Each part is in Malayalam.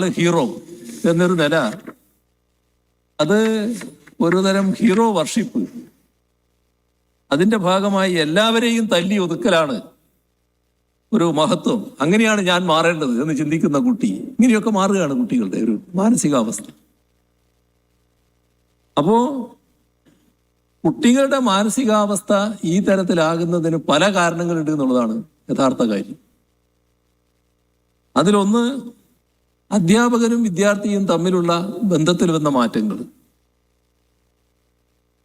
ഹീറോ എന്നൊരു നില. അത് ഒരു തരം ഹീറോ വർഷിപ്പ് അതിന്റെ ഭാഗമായി എല്ലാവരെയും തല്ലി ഒതുക്കലാണ് ഒരു മഹത്വം. അങ്ങനെയാണ് ഞാൻ മാറേണ്ടത് എന്ന് ചിന്തിക്കുന്ന കുട്ടി. ഇങ്ങനെയൊക്കെ മാറുകയാണ് കുട്ടികളുടെ ഒരു മാനസികാവസ്ഥ. അപ്പോ കുട്ടികളുടെ മാനസികാവസ്ഥ ഈ തരത്തിലാകുന്നതിന് പല കാരണങ്ങളുണ്ട് എന്നുള്ളതാണ് യഥാർത്ഥ കാര്യം. അതിലൊന്ന് അധ്യാപകനും വിദ്യാർത്ഥിയും തമ്മിലുള്ള ബന്ധത്തിൽ വന്ന മാറ്റങ്ങൾ.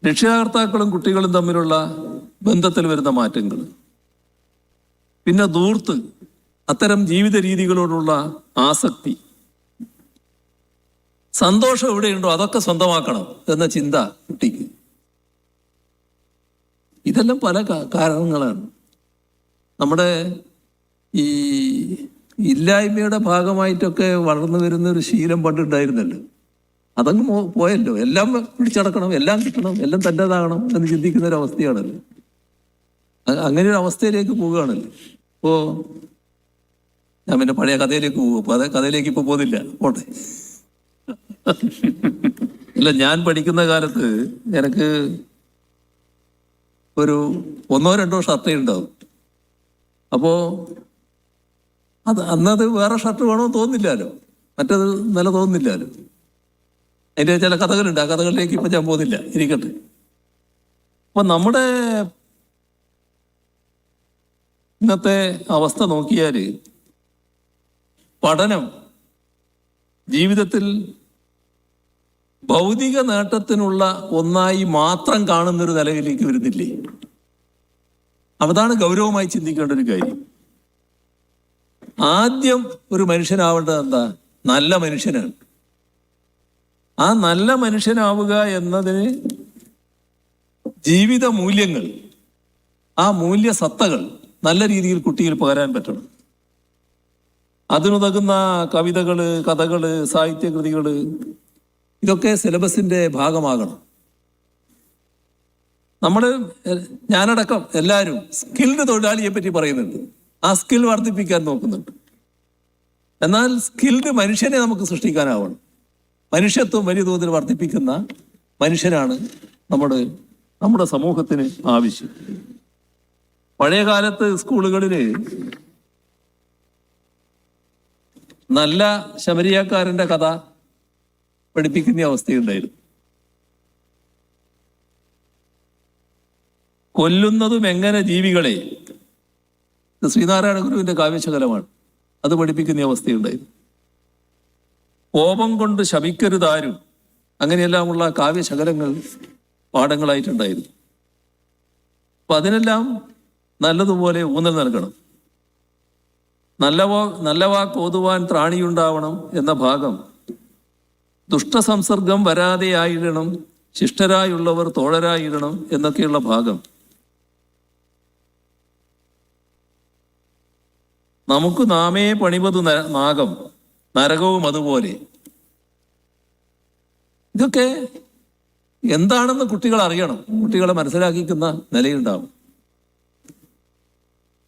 രക്ഷാകർത്താക്കളും കുട്ടികളും തമ്മിലുള്ള ബന്ധത്തിൽ വരുന്ന മാറ്റങ്ങൾ. പിന്നെ ദൂർത്ത് അത്തരം ജീവിത രീതികളോടുള്ള ആസക്തി. സന്തോഷം എവിടെയുണ്ടോ അതൊക്കെ സ്വന്തമാക്കണം എന്ന ചിന്ത കുട്ടിക്ക്. ഇതെല്ലാം പല കാരണങ്ങളാണ്. നമ്മുടെ ഈ ഇല്ലായ്മയുടെ ഭാഗമായിട്ടൊക്കെ വളർന്നു വരുന്ന ഒരു ശീലം പണ്ടുണ്ടായിരുന്നല്ലോ. അതങ്ങ് പോയല്ലോ. എല്ലാം പിടിച്ചടക്കണം എല്ലാം കിട്ടണം എല്ലാം തന്റെതാകണം എന്ന് ചിന്തിക്കുന്ന ഒരു അവസ്ഥയാണല്ലോ. അങ്ങനെ ഒരു അവസ്ഥയിലേക്ക് പോവുകയാണല്ലോ. ഇപ്പോ ഞാൻ പിന്നെ പഴയ കഥയിലേക്ക് പോകും അപ്പൊ അതേ കഥയിലേക്ക് ഇപ്പൊ പോകുന്നില്ല പോട്ടെ. അല്ല ഞാൻ പഠിക്കുന്ന കാലത്ത് എനിക്ക് ഒരു ഒന്നോ രണ്ടോ ഷർട്ടേ ഉണ്ടാവും. അപ്പോ അത് അന്നത് വേറെ ഷർട്ട് വേണമെന്ന് തോന്നില്ലല്ലോ മറ്റത് നില തോന്നില്ലല്ലോ അതിന്റെ ചില കഥകളുണ്ട്. ആ കഥകളിലേക്ക് ഇപ്പം ഞാൻ പോകുന്നില്ല. ഇരിക്കട്ടെ. അപ്പം നമ്മുടെ ഇന്നത്തെ അവസ്ഥ നോക്കിയാൽ പഠനം ജീവിതത്തിൽ ഭൗതിക നേട്ടത്തിനുള്ള ഒന്നായി മാത്രം കാണുന്നൊരു നിലയിലേക്ക് വരുന്നില്ലേ? അതാണ് ഗൗരവമായി ചിന്തിക്കേണ്ട ഒരു കാര്യം. ആദ്യം ഒരു മനുഷ്യനാവേണ്ടത് എന്താ? നല്ല മനുഷ്യനാണ്. ആ നല്ല മനുഷ്യനാവുക എന്നതിന് ജീവിത മൂല്യങ്ങൾ ആ മൂല്യ സത്തകൾ നല്ല രീതിയിൽ കുട്ടിയിൽ പകരാൻ പറ്റണം. അതിനുതകുന്ന കവിതകൾ കഥകൾ സാഹിത്യകൃതികൾ ഇതൊക്കെ സിലബസിന്റെ ഭാഗമാകണം. നമ്മൾ ഞാനടക്കം എല്ലാവരും സ്കിൽഡ് തൊഴിലാളിയെ പറ്റി പറയുന്നുണ്ട്. ആ സ്കിൽ വർദ്ധിപ്പിക്കാൻ നോക്കുന്നുണ്ട്. എന്നാൽ സ്കിൽഡ് മനുഷ്യനെ നമുക്ക് സൃഷ്ടിക്കാനാവണം. മനുഷ്യത്വം വലിയ തോതിൽ വർദ്ധിപ്പിക്കുന്ന മനുഷ്യനാണ് നമ്മുടെ നമ്മുടെ സമൂഹത്തിന് ആവശ്യം. പഴയ കാലത്ത് സ്കൂളുകളിൽ നല്ല ശബരിയാക്കാരന്റെ കഥ പഠിപ്പിക്കുന്ന അവസ്ഥയുണ്ടായിരുന്നു. കൊല്ലുന്നതും എങ്ങനെ ജീവികളെ ഇത് ശ്രീനാരായണ ഗുരുവിന്റെ കാവ്യശകലമാണ്. അത് പഠിപ്പിക്കുന്ന അവസ്ഥയുണ്ടായിരുന്നു. കോപം കൊണ്ട് ശപിക്കരുതാരും അങ്ങനെയെല്ലാമുള്ള കാവ്യശകലങ്ങൾ പാഠങ്ങളായിട്ടുണ്ടായിരുന്നു. അപ്പൊ അതിനെല്ലാം നല്ലതുപോലെ ഊന്നൽ നൽകണം. നല്ല വാ നല്ല വാക്ക് ഓതുവാൻ ത്രാണിയുണ്ടാവണം എന്ന ഭാഗം. ദുഷ്ടസംസർഗം വരാതെയായിടണം ശിഷ്ടരായുള്ളവർ തോഴരായിടണം എന്നൊക്കെയുള്ള ഭാഗം. നമുക്ക് നാമേ പണിപത് നാഗം നരകവും അതുപോലെ. ഇതൊക്കെ എന്താണെന്ന് കുട്ടികൾ അറിയണം കുട്ടികളെ മനസ്സിലാക്കിക്കുന്ന നിലയുണ്ടാവും.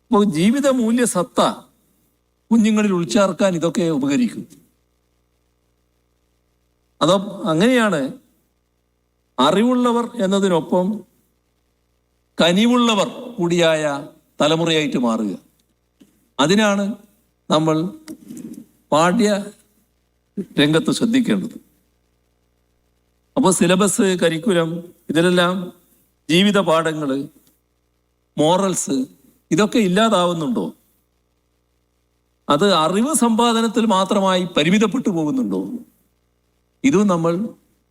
അപ്പോൾ ജീവിത മൂല്യ സത്ത കുഞ്ഞുങ്ങളിൽ ഉൾച്ചേർക്കാൻ ഇതൊക്കെ ഉപകരിക്കും. അതോ അങ്ങനെയാണ് അറിവുള്ളവർ എന്നതിനൊപ്പം കനിവുള്ളവർ കൂടിയായ തലമുറയായിട്ട് മാറുക. അതിനാണ് നമ്മൾ പാഠ്യ രംഗത്ത് ശ്രദ്ധിക്കേണ്ടത്. അപ്പോൾ സിലബസ് കരിക്കുലം ഇതിലെല്ലാം ജീവിത പാഠങ്ങൾ മോറൽസ് ഇതൊക്കെ ഇല്ലാതാവുന്നുണ്ടോ? അത് അറിവ് സമ്പാദനത്തിൽ മാത്രമായി പരിമിതപ്പെട്ടു പോകുന്നുണ്ടോ? ഇതും നമ്മൾ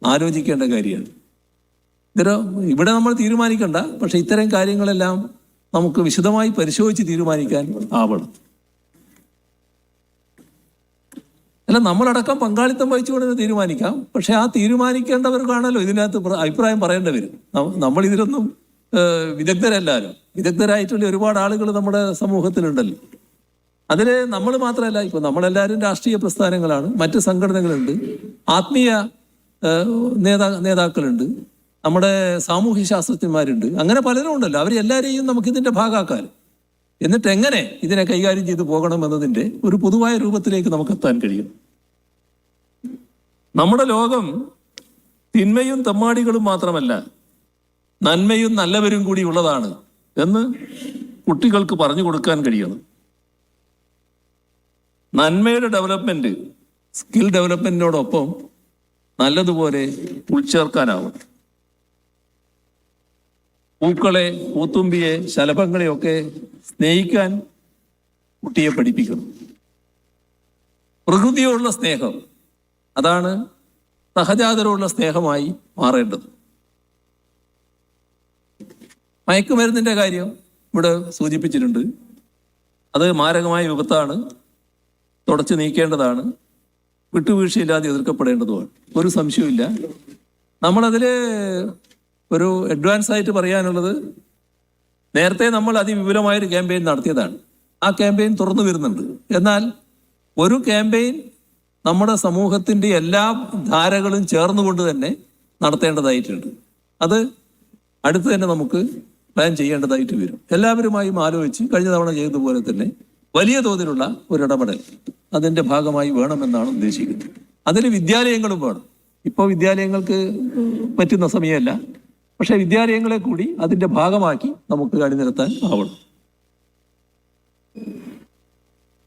ആലോചിക്കേണ്ട കാര്യമാണ്. ഇത്തരം ഇവിടെ നമ്മൾ തീരുമാനിക്കണ്ട പക്ഷെ ഇത്തരം കാര്യങ്ങളെല്ലാം നമുക്ക് വിശദമായി പരിശോധിച്ച് തീരുമാനിക്കാൻ ആവണം. അല്ല നമ്മളടക്കം പങ്കാളിത്തം വഹിച്ചുകൊണ്ട് തീരുമാനിക്കാം. പക്ഷെ ആ തീരുമാനിക്കേണ്ടവർക്കാണല്ലോ ഇതിനകത്ത് പ്ര- അഭിപ്രായം പറയേണ്ടി വരും. നമ്മൾ ഇതിലൊന്നും വിദഗ്ധരല്ലാലോ. വിദഗ്ധരായിട്ടുള്ള ഒരുപാട് ആളുകൾ നമ്മുടെ സമൂഹത്തിലുണ്ടല്ലോ. അതിൽ നമ്മൾ മാത്രമല്ല ഇപ്പൊ നമ്മളെല്ലാവരും രാഷ്ട്രീയ പ്രസ്ഥാനങ്ങളാണ്. മറ്റ് സംഘടനകളുണ്ട്. ആത്മീയ നേതാ നേതാക്കളുണ്ട്. നമ്മുടെ സാമൂഹ്യ ശാസ്ത്രജ്ഞന്മാരുണ്ട്. അങ്ങനെ പലരും ഉണ്ടല്ലോ. അവരെല്ലാവരെയും നമുക്ക് ഇതിന്റെ ഭാഗമാക്കാൻ എന്നിട്ട് എങ്ങനെ ഇതിനെ കൈകാര്യം ചെയ്തു പോകണം എന്നതിന്റെ ഒരു പൊതുവായ രൂപത്തിലേക്ക് നമുക്ക് എത്താൻ കഴിയും. നമ്മുടെ ലോകം തിന്മയും തമ്മാടികളും മാത്രമല്ല നന്മയും നല്ലവരും കൂടി ഉള്ളതാണ് എന്ന് കുട്ടികൾക്ക് പറഞ്ഞു കൊടുക്കാൻ കഴിയണം. നന്മയുടെ ഡെവലപ്മെന്റ് സ്കിൽ ഡെവലപ്മെന്റിനോടൊപ്പം നല്ലതുപോലെ ഉൾച്ചേർക്കാനാവും പൂക്കളെ പൂത്തുമ്പിയെ ശലഭങ്ങളെയൊക്കെ സ്നേഹിക്കാൻ കുട്ടിയെ പഠിപ്പിക്കുന്നു. പ്രകൃതിയോടുള്ള സ്നേഹം അതാണ് സഹജാതരോടുള്ള സ്നേഹമായി മാറേണ്ടത്. മയക്കുമരുന്നിന്റെ കാര്യം ഇവിടെ സൂചിപ്പിച്ചിട്ടുണ്ട്. അത് മാരകമായ വിപത്താണ് തുടച്ചു നീക്കേണ്ടതാണ് വിട്ടുവീഴ്ചയില്ലാതെ എതിർക്കപ്പെടേണ്ടതുമാണ്. ഒരു സംശയമില്ല നമ്മളതിൽ ഒരു അഡ്വാൻസ് ആയിട്ട് പറയാനുള്ളത് നേരത്തെ നമ്മൾ അതിവിപുലമായൊരു ക്യാമ്പയിൻ നടത്തിയതാണ്. ആ ക്യാമ്പയിൻ തുറന്നു വരുന്നുണ്ട്. എന്നാൽ ഒരു ക്യാമ്പയിൻ നമ്മുടെ സമൂഹത്തിന്റെ എല്ലാ ധാരകളും ചേർന്നുകൊണ്ട് തന്നെ നടത്തേണ്ടതായിട്ടുണ്ട്. അത് അടുത്ത് തന്നെ നമുക്ക് പ്ലാൻ ചെയ്യേണ്ടതായിട്ട് വരും. എല്ലാവരുമായും ആലോചിച്ച് കഴിഞ്ഞ തവണ ചെയ്തതുപോലെ തന്നെ വലിയ തോതിലുള്ള ഒരു ഇടപെടൽ അതിന്റെ ഭാഗമായി വേണമെന്നാണ് ഉദ്ദേശിക്കുന്നത്. അതിന് വിദ്യാലയങ്ങളും വേണം. ഇപ്പോൾ വിദ്യാലയങ്ങൾക്ക് പറ്റുന്ന സമയമല്ല. പക്ഷെ വിദ്യാലയങ്ങളെ കൂടി അതിന്റെ ഭാഗമാക്കി നമുക്ക് അണിനിരത്താൻ ആവണം